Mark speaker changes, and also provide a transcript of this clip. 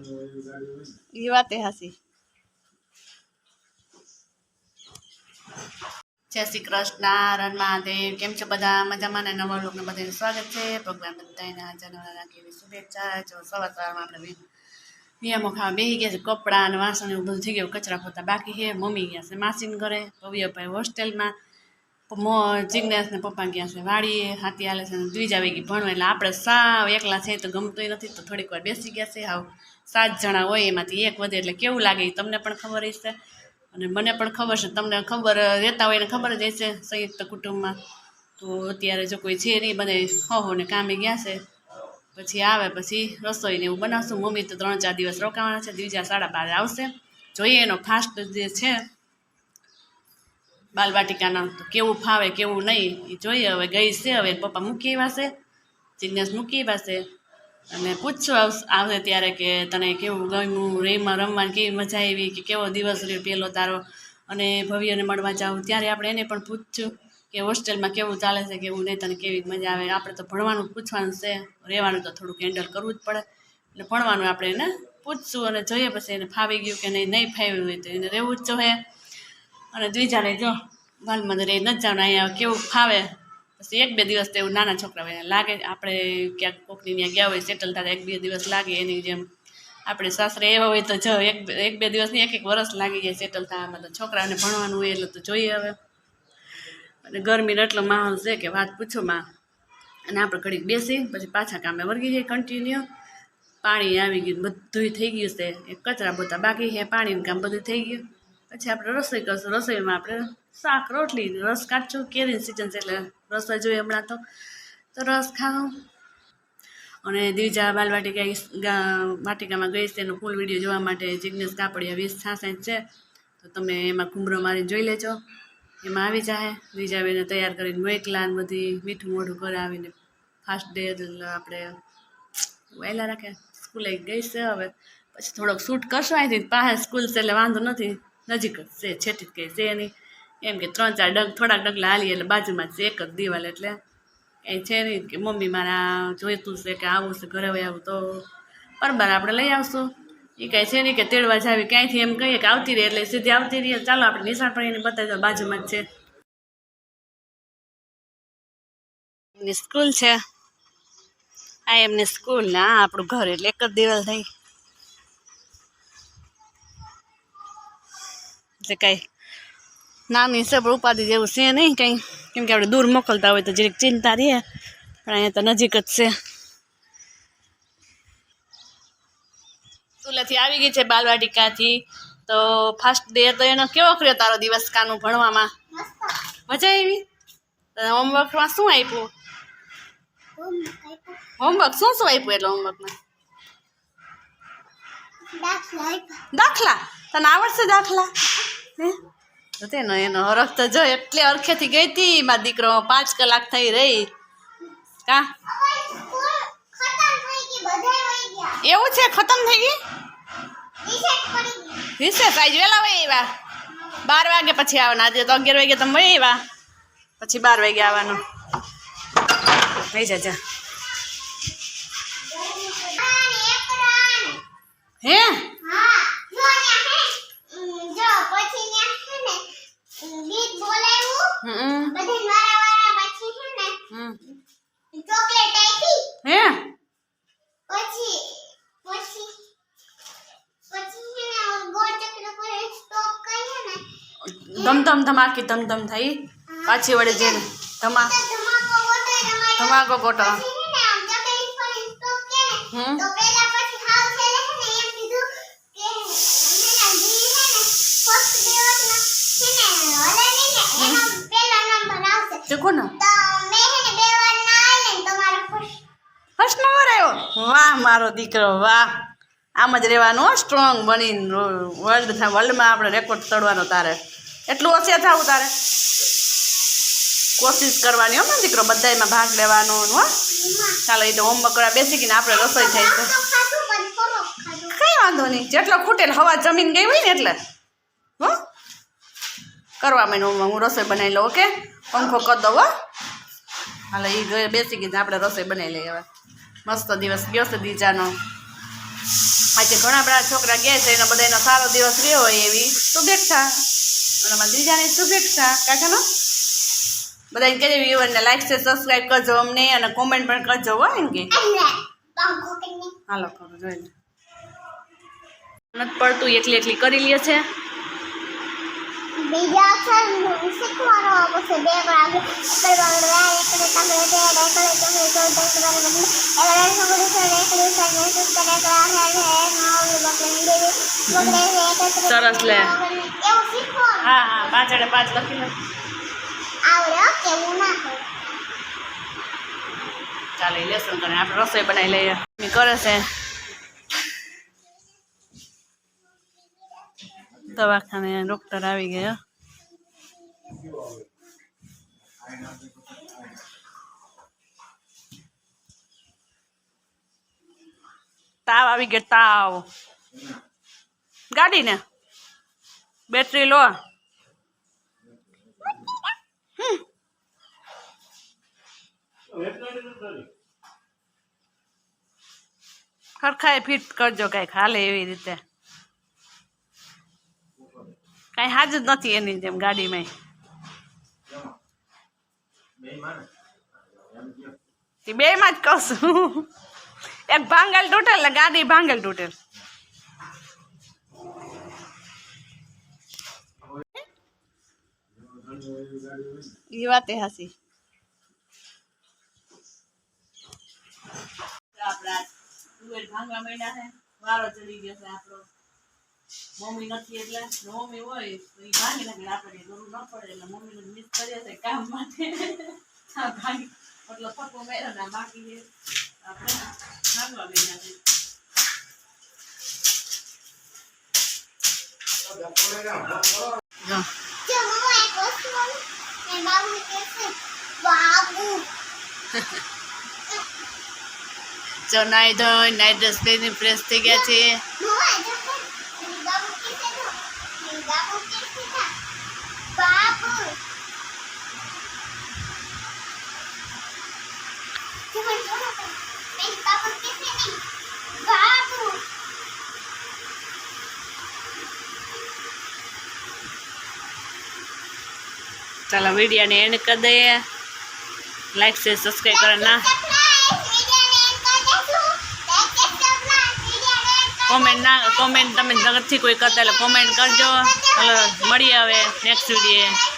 Speaker 1: એ વાતે હાસી જય શ્રી કૃષ્ણ રણ મહાદેવ કેમ છો બધા મજામાં ને નવા લોકોને બધાનું સ્વાગત છે પ્રોગ્રામ બધાને જનવરા રાખેલી શુભેચ્છા જો સવાર સવારમાં આપણે નિયમો ખાવા બેસી ગયા છે કપડાં અને વાસણ એવું બધું થઈ ગયું કચરા પોતા બાકી છે મમ્મી ગયા છે માસીન ઘરે ભવ્યભાઈ હોસ્ટેલમાં મો જિજ્ઞાસ ને પપ્પા ગયા છે વાડીએ, હાથી હાલે છે દ્વિજા વેગી ભણવા. એટલે આપણે સાવ એકલા છે તો ગમતું નથી. તો થોડીક વાર બેસી ગયા છે. હાવ સાત જણા હોય એમાંથી એક વધે. એટલે કેવું લાગે એ તમને પણ ખબર હશે? અને મને પણ ખબર છે. તમને ખબર રહેતા હોય એને ખબર જ હશે સંયુક્ત કુટુંબમાં. તો અત્યારે જો કોઈ છે નહીં બધે હો ને કામે ગયા છે. પછી આવે, પછી રસોઈને એવું બનાવશું. મમ્મી તો ત્રણ ચાર દિવસ રોકાવાના છે. દ્વિજા સાડા બાર આવશે. જોઈએ એનો ફાસ્ટ જે છે બાલવાટિકાના તો કેવું ફાવે, કેવું નહીં એ જોઈએ. હવે ગઈ છે, હવે પપ્પા મૂકી પાસે જિજ્ઞાસ મૂકી પાસે અને પૂછશું આવશ- ત્યારે કે તને કેવું ગમ્યું રેમાં રમવાની કેવી મજા આવી, કે કેવો દિવસ રહ્યો પહેલો તારો? અને ભવ્યને મળવા જાઉં ત્યારે આપણે એને પણ પૂછશું કે હોસ્ટેલમાં કેવું ચાલે છે, કેવું નહીં, તને કેવી મજા આવે? આપણે તો ભણવાનું પૂછવાનું છે, રહેવાનું તો થોડુંક હેન્ડલ કરવું જ પડે. એટલે ભણવાનું આપણે એને પૂછશું અને જોઈએ પછી એને ફાવી ગયું કે નહીં નહીં ફાવ્યું હોય તો એને રહેવું જ જોઈએ અને દ્વિજાને જો બાલ મંદિરે ન જવાનું અહીંયા કેવું ફાવે. પછી એક બે દિવસ તો એવું નાના છોકરા હોય લાગે, આપણે ક્યાંક કોકની ત્યાં ગયા હોય સેટલ થતા એક બે દિવસ લાગે એની જેમ. આપણે સાસરે એવા હોય તો જો એક એક બે દિવસની એક એક વરસ લાગી જાય સેટલ થવામાં તો છોકરાને ભણવાનું હોય એટલે તો જોઈએ હવે. અને ગરમીનો એટલો માહોલ છે કે વાત પૂછો માં. અને આપણે ઘડીક બેસી, પછી પાછા કામે વળગી જાય કન્ટિન્યુ પાણી આવી ગયું, બધુંય થઈ ગયું છે. એ કચરા બોતા બાકી છે, પાણીનું કામ બધું થઈ ગયું. પછી આપણે રસોઈ કરશું. રસોઈમાં આપણે શાક, રોટલી, રસ કાઢશું કેરીની સિઝન છે એટલે રસોઈ જોઈએ હમણાં તો. તો રસ ખાવું અને દ્વિજા બાલવાટિકા વાટિકામાં ગઈ એનો ફૂલ વીડિયો જોવા માટે જિજ્ઞેશ કાપડિયા વીસ છાસઠ છે. તો તમે એમાં કુમરો મારી જોઈ લેજો. એમાં આવી જાય દ્વિજાબેને તૈયાર કરીને મોકલા બધી મીઠું મોઢું કરાવીને ફાસ્ટ ડે આપણે વહેલા રાખે. સ્કૂલે ગઈ છે હવે. પછી થોડોક શૂટ કરશું અહીંથી. પાસે સ્કૂલ છે એટલે વાંધો નથી. નજીક જ છે, છેટી જ કંઈ છે નહીં. એમ કે ત્રણ ચાર ડગ, થોડાક ડગલા હાલીએ એટલે બાજુમાં છે, એક જ દિવાલ એટલે કંઈ છે નહીં કે મમ્મી મારા જોઈતું છે કે આવું છે, ઘરે હોય આવું તો બરાબર આપણે લઈ આવશું. એ કાંઈ છે નહીં કે તેડવા જાવી, ક્યાંયથી એમ કહીએ કે આવતી રહે એટલે સીધી આવતી રહીએ ચાલો આપણે નિશાળ પણ એને બતાવી દો, બાજુમાં જ છે. એમની સ્કૂલ છે. આ એમની સ્કૂલ ને આ આપણું ઘર એટલે એક જ દિવાલ થઈ. એટલે કાંઈ નાની છે પણ ઉપાધિ જેવું છે નહીં કંઈ. કેમ કે આપણે દૂર મોકલતા હોય તો જરીક ચિંતા રહે. પણ અહીંયા તો નજીક જ છે. સ્કૂલેથી આવી ગઈ છે બાલવાટિકાથી. તો ફર્સ્ટ ડે તો એનો કેવો કર્યો તારો દિવસ કાનું ભણવામાં? મજા આવી? હોમવર્કમાં શું આપ્યું? હોમવર્ક શું શું આપ્યું એટલે હોમવર્કમાં દાખલા? તને આવડશે દાખલા? હે? તો તેનો એનો હરખ તો જો એટલે અરખેથી ગઈ હતી મારા દીકરો પાંચ કલાક થઈ રહી. કા? એવું છે, ખતમ થઈ ગઈ? રિસેસ, આજ વહેલા વહી આવ્યા બાર વાગે પછી આવવાના, આજે તો અગિયાર વાગે તમે વહી આવ્યા પછી બાર વાગે આવવાનું. લઈ જજા હે? હમ. હમ.
Speaker 2: ચોકલેટ આપી.
Speaker 1: હે?
Speaker 2: પછી પછી પછી છે ને ગોળ ચક્ર પર સ્ટોપ કરીએ ને
Speaker 1: ધમ ધમ ધમાકી ધમ ધમ થઈ પાછી વળે જઈને ધમા
Speaker 2: ધમાકો ગોટો
Speaker 1: ધમાકો ગોટો
Speaker 2: પછી છે ને
Speaker 1: હમ
Speaker 2: તો પેલા પછી હાવ છેલ્લે છે ને એમ કીધું કે છે ને જી છે ને ફર્સ્ટ દિવસમાં છે ને હલે નહીં ને એનો પહેલો નંબર આવશે
Speaker 1: તે કોનો
Speaker 2: તો મેં છે ને બે વાર ના આલે ને તમારો ફર્સ્ટ
Speaker 1: ફર્સ્ટ નંબર આવ્યો વાહ મારો દીકરો વાહ. આમ જ રહેવાનું સ્ટ્રોંગ બનીને વર્લ્ડ વર્લ્ડમાં આપણે રેકોર્ડ તળવાનો તારે. એટલું ઓછે થવું તારે. કોશિશ કરવાની હો મારો દીકરો બધાયમાં ભાગ લેવાનો હો. ચાલો એ તો હોમવર્ક કરવા બેસી ગઈને આપણે રસોઈ થાય છે કંઈ વાંધો નહીં. જેટલો ખૂટેલ હવા જમીન ગઈ હોય ને એટલે. હો? કરવા માંડ્યું હું રસોઈ બનાવી લઉં ઓકે? પંખો કરી દઉં હો. હાલે એ બેસી ગઈ આપણે રસોઈ બનાવી લઈએ હવે. મસ્ત દિવસ ગયો છે બીજાનો આજે ઘણા બધા છોકરા ગયા છે એનો બધાનો સારો દિવસ રહ્યો હોય એવી શુભેચ્છા. અને અમારા બીજાની શુભેચ્છા. કાકાનો બધાને કહેજો વ્યુઅરને લાઈક છે સબસ્ક્રાઈબ કરજો અમને અને કોમેન્ટ પણ કરજો હો એમ કે. હાલો કરો જોઈ નથી પડતું, એટલી એટલી કરી લે છે.
Speaker 2: બીજા અક્ષર
Speaker 1: સરસ લે. હા હા પાછળ પાંચ લખી લો.
Speaker 2: આવડે કેવું ના હોય.
Speaker 1: ચાલે લેસન કરે. આપણે રસોઈ બનાવી લઈએ. કરે છે. દવાખાને ડોક્ટર આવી ગયા. તાવ આવી ગયો તાવ. ગાડી ને બેટરી લો. ખરખાએ ફિટ કરજો કાંઈક હાલે એવી રીતે. કઈ હાજ જ નથી એની જેમ ગાડીમાં બે માં જ કહું એક ભાંગલ તૂટેલ ને ગાડી ભાંગલ તૂટેલ એ વાતે હાસી આપણા તુવેર ભાંગવા માંડ્યા છે, વારો ચડી ગયો છે આપણો. મમ્મી નથી એટલે ને મમ્મી હોય, તો એ ભાંગી નાખે ને આપણે જરૂર ન પડે એટલે મમ્મીને મિસ કરીએ છે કામ માટે. આ ભાંગી એટલે ફટકો મેળો ને આ બાકી જો નાઈ ધોઈ નાઈ ડ્રેસ પહેરીને ફ્રેશ થઈ ગયા છે
Speaker 2: હું
Speaker 1: ચાલો વિડીયોને એન્ડ કરી દઈએ. લાઈક છે સબસ્ક્રાઈબ કરે. ના. કોમેન્ટ ના કોમેન્ટ તમે જગતથી કોઈ કરતા એટલે કોમેન્ટ કરજો. ચાલો, મળીએ હવે નેક્સ્ટ વીડિયો